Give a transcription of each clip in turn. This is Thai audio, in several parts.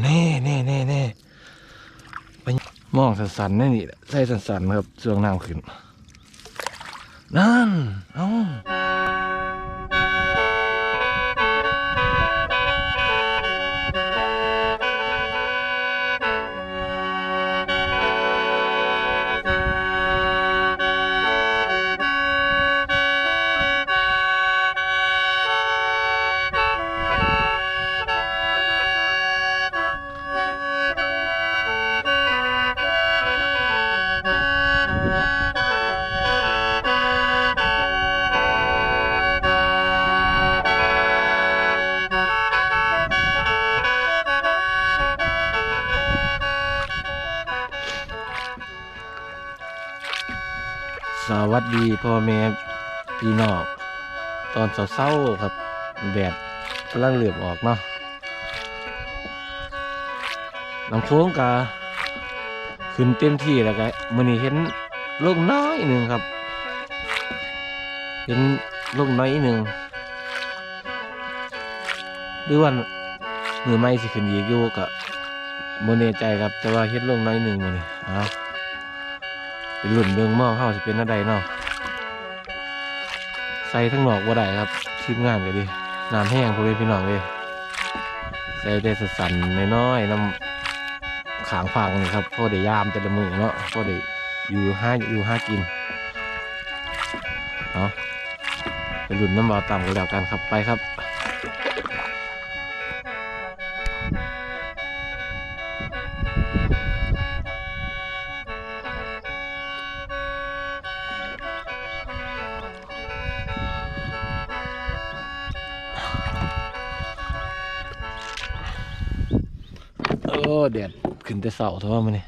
แน่แน่แน่แน่ไปมองสันสันี่นี่ใส่สันสันครับเสื่องน้ำขึ้น นั่น เอ้า วัสดีพ่อแม่พี่น้องตอนเศร้าๆครับแดดกำลังเหลือบออกเนาะน้ำโค้งกาขึ้นเต็มที่แล้วก็มื่อนี้เห็นลูกน้อยหนึ่งครับ เห็นลูกน้อยหนึ่งหรือว่ามือไม่สิขึ้นอีกอยู่ก็โมเนใจครับ แต่ว่าเห็นลูกน้อยหนึ่งมื่อนี้เอา เป็นหลุ่นเบืองหม้อเข้าจะเป็นอะไรเนาะใส่ทั้งหนอกว่าได้ครับทีมงานก็ดีน้ำแห้งพวกนี้พี่น้องเลยใส่ได้สันน้อยๆน้ำขางฟังครับพอได้ยามแต่ละมือเนาะพอได้อยู่ห้าอยู่ห้ากินเนาะเป็นหลุ่นน้ำเบาต่ำกันแล้วกันครับไปครับ ขึ้นแต่เสาเท่ามันนี่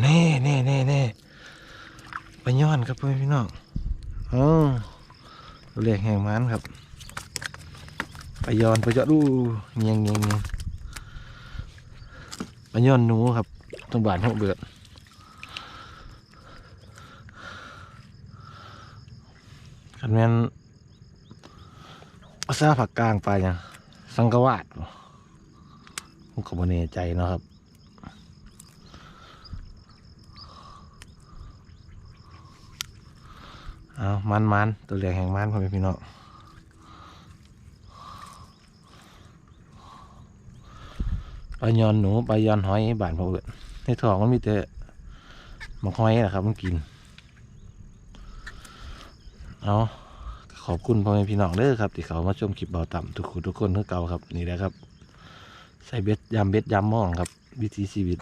แน่แน่แน่แน่ไปย้อนครับพ่อแม่พี่น้องอ๋อเรียกแห่งมันครับไปย้อนไปเจาะดูเงียงเงียงเงียง ไปย้อนหนูครับตรงบานหกเดือดคันแม่นภาษาผักกลางไปยังสังกวาดผมก็บ่แน่ใจเนาะครับเอามันมันตัวเหลืองแห่งมันพ่อแม่พี่น้อง ปลายอนหนูปลายอนหอยบานพอเอิดในท้องมันมีแต่หมกหอยนะครับ มันกิน เอาขอบคุณพ่อแม่พี่น้องเด้อครับ ที่เขามาชมคลิปเบาต่ำทุกคนทุกคนเพื่อเก่าครับ นี่แหละครับ ใส่เบ็ดยำเบ็ดยำหม่องครับ วิถีชีวิต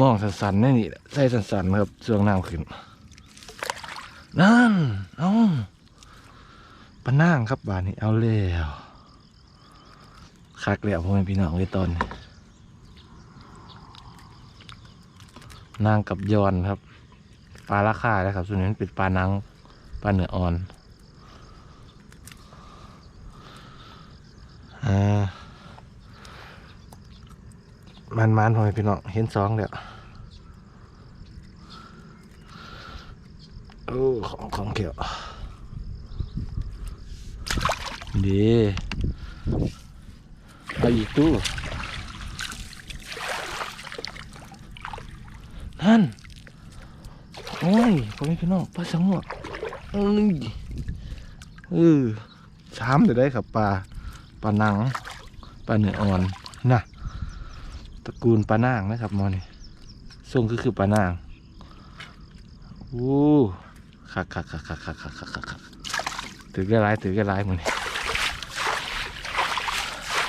มองสันๆนี่นี่ใส่สันๆครับช่วงน้ำขึ้น นั่น เอาปะนั่งครับบานนี้เอาแล้วคักแล้วพ่อแม่พี่น้องเลยตอนนางกับยอนครับปลาราคาแล้วครับส่วนนี้เป็นปลานังปลาเนื้ออ่อนอ่ามันมันๆพ่อแม่พี่น้องเห็นสองเดี๋ยว โอ้ของของเขียวดีเอาอีกตู้นั่น โอ้ยพอม่พี่น้องปลาสังหวกเอ้ยเออสามเดี๋ยวได้ครับปลาปลาหนังปลาเนื้ออ่อนน่ะตระกูลปลานางนะครับมอนี่ทรงคือคือปลานางอู้ คักคักคักคักคักคักคักคักคักถือก่ร้ายถือก่ร้ายมัน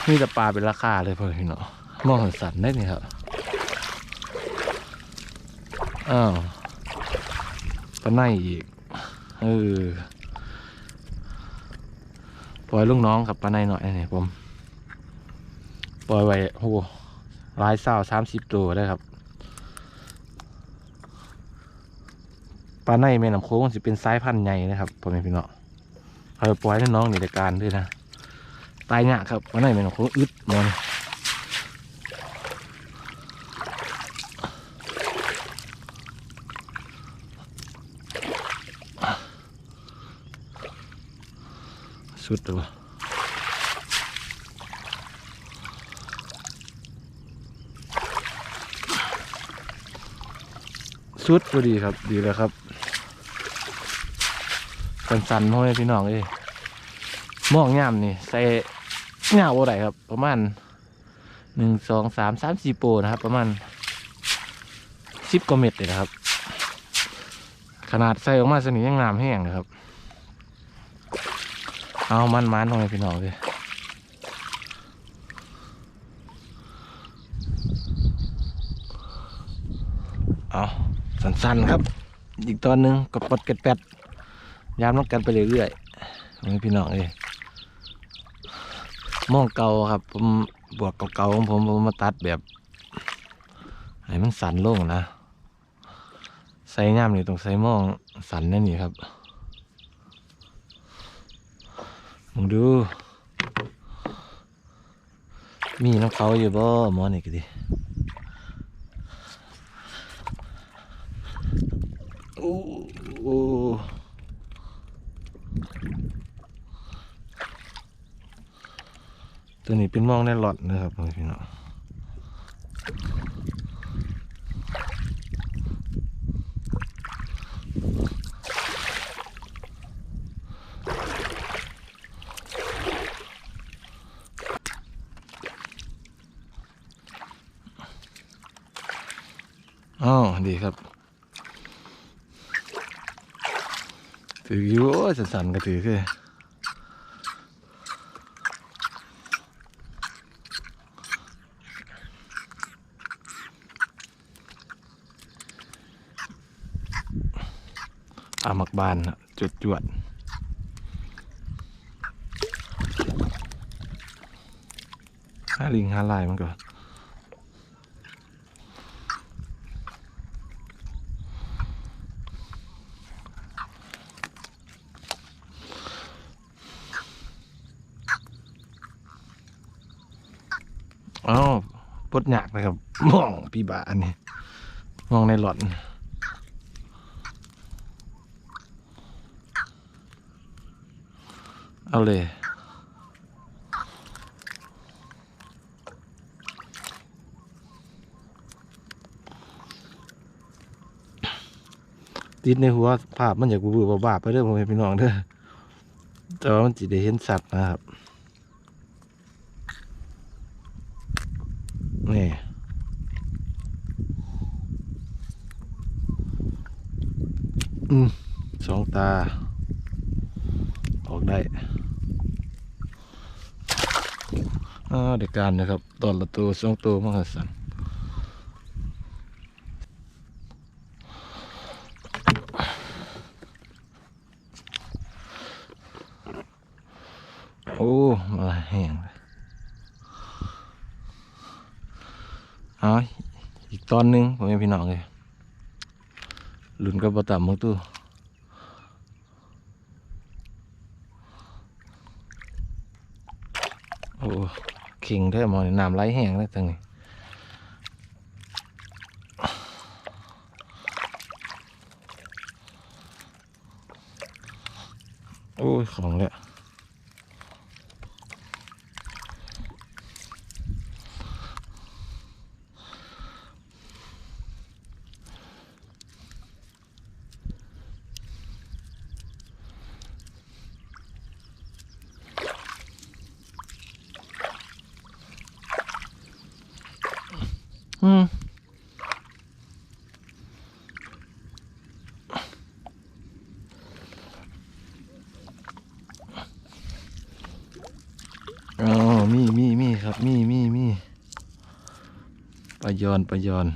นี่แต่ปลาเป็นราคาเลยพ่อพี่เนาะมองสันได้นี่ครับอ้าวปลาในอีกเออปล่อยลูกน้องกับปลาในหน่อยนี่ผม ปล่อยไว้โอ้โหหลายเศร้าสามสิบตัวได้ครับ ลาในแม่น้ำโค้งมันจะเป็นสายพันธุ์ใหญ่นะครับพ่อแม่พี่น้องเอาปล่อยให้น้องในการด้วยนะตายยากครับปลาในแม่น้ำโค้งอึดมันสุดตัวสุดพอดีครับดีแล้วครับ สันๆพ่อแม่พี่น้องเอ้ยมองย่ามนี่ใส่เงาบ่ได้ครับ ประมาณหนึ่งสองสามสามสี่โปนะครับ ประมาณสิบกว่าเม็ดเลยนะครับ ขนาดใส่ออกมาสนิทยังงามแห้งนะครับ เอามันมันพ่อแม่พี่น้องเลยเอาสั้นๆครับ อีกตอนหนึ่งกดปดเกดแปด ยามน้องกันไปเรื่อยๆพ่อแม่พี่น้องเอ้ยมองเก่าครับ ผมบวกเก่าๆของผมผมมาตัดแบบให้มันสันลงนะใส่ย่ามนี่ต้องใส่มองสันนั่นนี่ครับมึงดู มีน้ำเขาอยู่บ่หมอนี่ก็ดีโอ้โอ้ ตัวนี้เป็นหมองในหลอดนะครับพี่น้องอ๋อดีครับถืออยู่สันๆก็ถือคือ อามักบานจุดจวดหาลิงหาลายมันก่อนอ้าวปดหนักนะครับมองพี่บาอันนี้มองในหลอด เอาเลย ติดในหัวภาพมันอยากบูบๆบาๆไปเด้อพ่อแม่พี่น้องเด้อแต่ว่ามันจิได้เห็นสัตว์นะครับนี่อืมสองตา ออกได้ อ่าเด็กการนะครับตอนละตัวสองตัวมหัศจรรย์โอ้มาแห้งเลยเอาอีกตอนหนึงผมเป็นพี่น้องเลยลุ่นกับบะต่ำมึงตู้โอ้ ข่งแท้หมอน้ำไหลแห้งเลยตรงนี้โอ้ยของเลย อ๋อมีมีมีครับ มีมีมีปลายอนปลายอน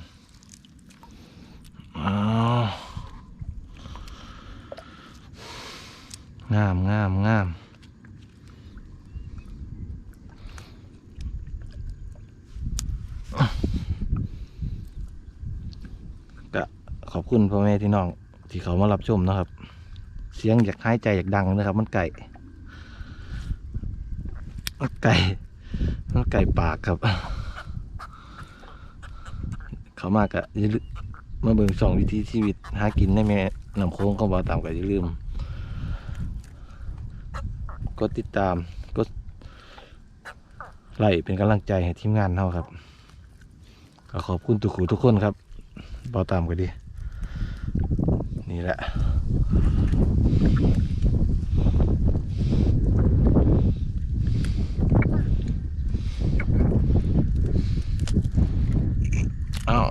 ก็ขอบคุณพ่อแม่ที่น้องที่เขามารับชมนะครับ เสียงอยากหายใจอยากดังนะครับ มันไก่มันไก่มันไก่ปากครับ เขามากอะอย่าลืมมาเบิ่งสองวิธีชีวิตหากินในแม่นำโค้งก็บอกตามกันอย่าลืมกดติดตามกดไลค์เป็นกำลังใจให้ทีมงานเราครับก็ขอบคุณทุกคู่ทุกคนครับ บอตามกันดี นี่แหละอ้าว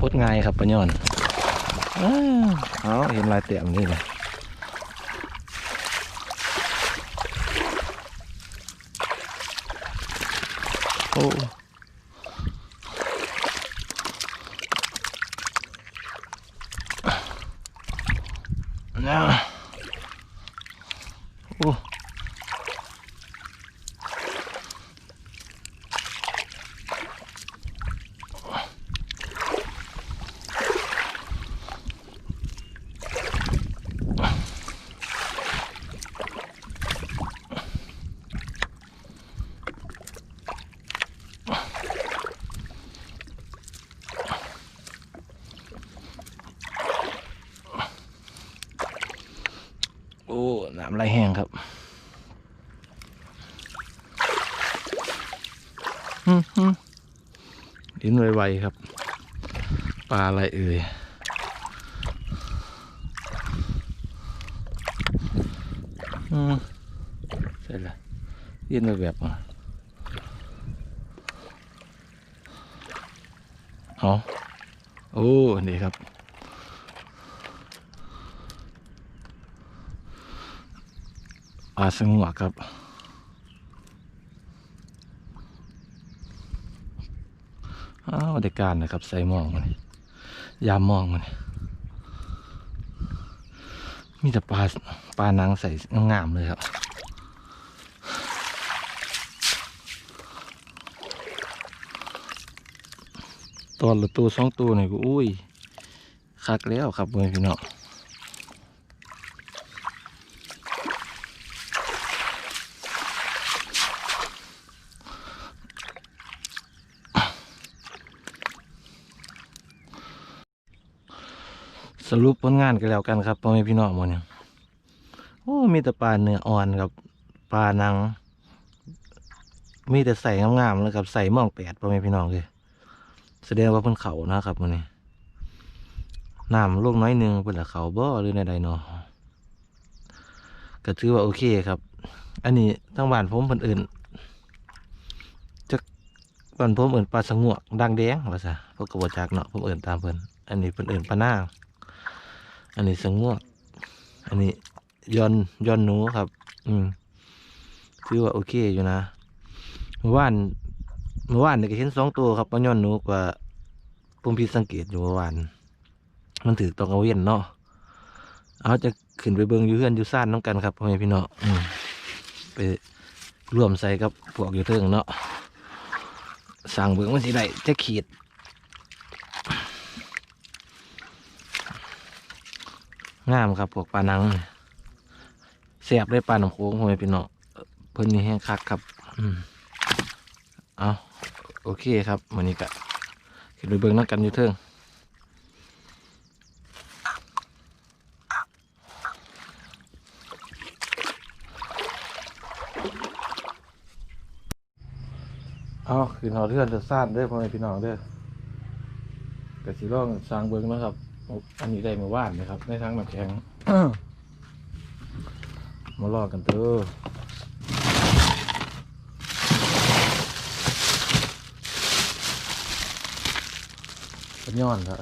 พดง่ายครับปะยอนอ้าวเอาเห็นลายเตี่ยมนี่เลยโอ้น่า โอ้โอ้น้ำไหลแห้งครับ ฮึ่มฮึ่มดิ้นไวๆครับ ปลาอะไรเอ่ยอืมใช่ละยื่นไปแบบอะเอโอ้นี่ครับปลาสงวกครับ อ้าวเด็กการนะครับ ใส่หมองมันยามมองมันมีแต่ปลาปลานังใส่งามๆเลยครับตอนละตัวสองตัวนี่ก็อุ้ยคักแล้วครับเพื่อนพี่น้อง สรุปผลงานกันแล้วกันครับพ่อแม่พี่น้องหมดเนี่ยโอ้มีแต่ปลาเนื้ออ่อนครับปลานัง มีแต่ใส่งามๆเลยครับใส่หมองแปดพ่อแม่พี่น้องเลยแสดงว่าเพิ่นเขานะครับมันนี้น้ำลงน้อยหนึ่งเพิ่นละเขาบ่หรือในใดเนาะก็ถือว่าโอเคครับ อันนี้ทั้งบ้านผมเพิ่นอื่นจักบ้านผมเอื่นปลาสงวกดังแดงว่าซะเพราะกบ่จักเนาะผมเอื่นตามเพิ่นอันนี้เพิ่นเอื่นปลาหน้า อันนี้สงวกอันนี้ยอนยอนหนูครับ อืมถือว่าโอเคอยู่นะเมื่อวานเมื่อวานนี่ก็เห็นสองตัวครับปลาย่อนหนูกว่าผมพิดสังเกตอยู่เมื่อวานมันถือตองเอาเวียนเนาะเอาจะขึ้นไปเบิงอยู่เฮือนอยู่ซ่านน้องกันครับพ่อแม่พี่น้องอืมไปร่วมใส่กับพวกอยู่เทิงเนาะสั่งเบิงมันสิได้จะขีด งามครับพวกปลานังแสบได้ปลาหนองโค้งพี่น้องเพิ่นนี่แห้งคักครับอืมเอาโอเคครับวันนี้ก็ขึ้นไปเบิ่งนักกันอยู่เทิงเอาขึ้นหอเทือนจะซ่านเด้อพ่อแม่พี่น้องเด้อกสิร่องสร้างเบิ่งนะครับ อันนี้ได้มาว่านนะครับ ในทั้งน้ำแข็ง มาลอกกันเด้อเป็นย้อนครับ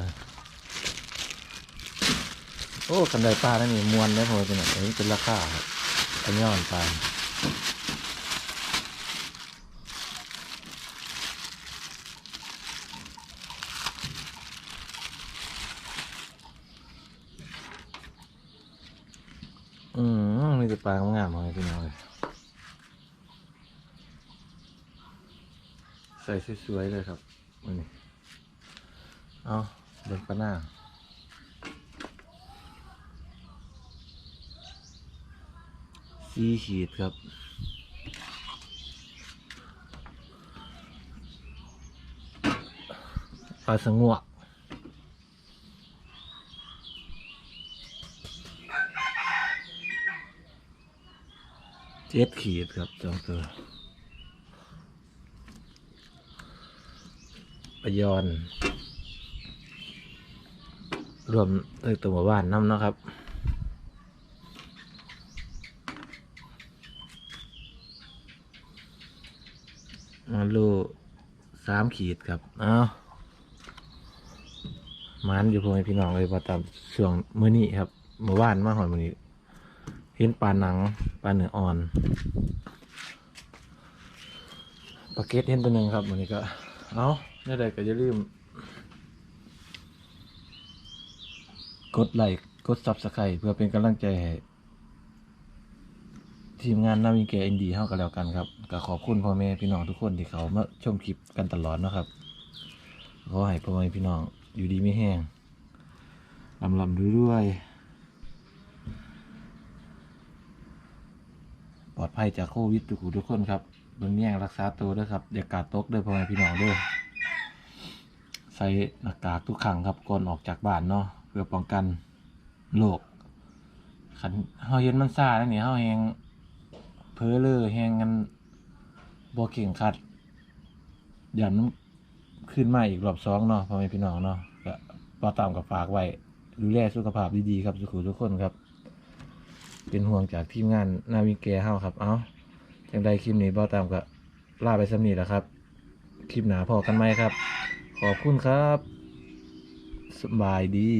โอ้กันไดปลานั่นนี่มวนได้พอเป็นอันนี้เป็นราคาครับเป็นย้อนปลา แต่ ปลางามๆเลยพี่น้องเลยใส่สวยๆเลยครับมันนี่เอาเดินปลาหน้าสีขีดครับปลาสงวก เจ็ดขีดครับสองตัวปยอน รวมเลยตัวหมู่บ้านน้ำเนาะครับ มาลูสามขีดครับ เอามันอยู่พวกให้พี่น้องเลยมาตามช่วงมื้อนี้ครับเมื่อวานมาหอยมื้อนี้ เห็นปลาหนังปลาเนื้ออ่อนปลาเกตเห็นตัวหนึ่งครับมื้อนี้ก็ เอาเนี่ยใดก็อย่าลืม กดไลค์กดซับสไครต์เพื่อเป็นกำลังใจให้ทีมงานนาวิงเกอินดีเท่ากันแล้วกันครับก็ขอบคุณพ่อแม่พี่น้องทุกคนที่เขามาชมคลิปกันตลอดนะครับขอให้พ่อแม่พี่น้องอยู่ดีไม่แห้งลำลำด้วย ปลอดภัยจากโควิดทุกๆทุกคนครับเบิ่งแย่งรักษาตัวด้วยครับอย่ากาดตกด้วยพ่อแม่พี่น้องเด้วยใส่หน้ากากทุกครั้งครับก่อนออกจากบ้านเนาะเพื่อป้องกันโรคขันเฮาเห็นมันซ่าแล้วนี่เฮาแฮงเพ้อเลอแหงกันบ่เก่งคัดย่นขึ้นมาอีกรอบสองเนาะพ่อแม่พี่น้องเนาะก็บ่ตามกับฝากไว้ดูแลสุขภาพดีๆครับสุขุทุกคนครับ เป็นห่วงจากทีมงานนาวิเกเฮาครับ เอาจังใดคลิปนี้บ่ตามก็ลาไปสำนีแหล้วครับ คลิปหนาพอกันไหมครับ ขอบคุณครับ สบายดี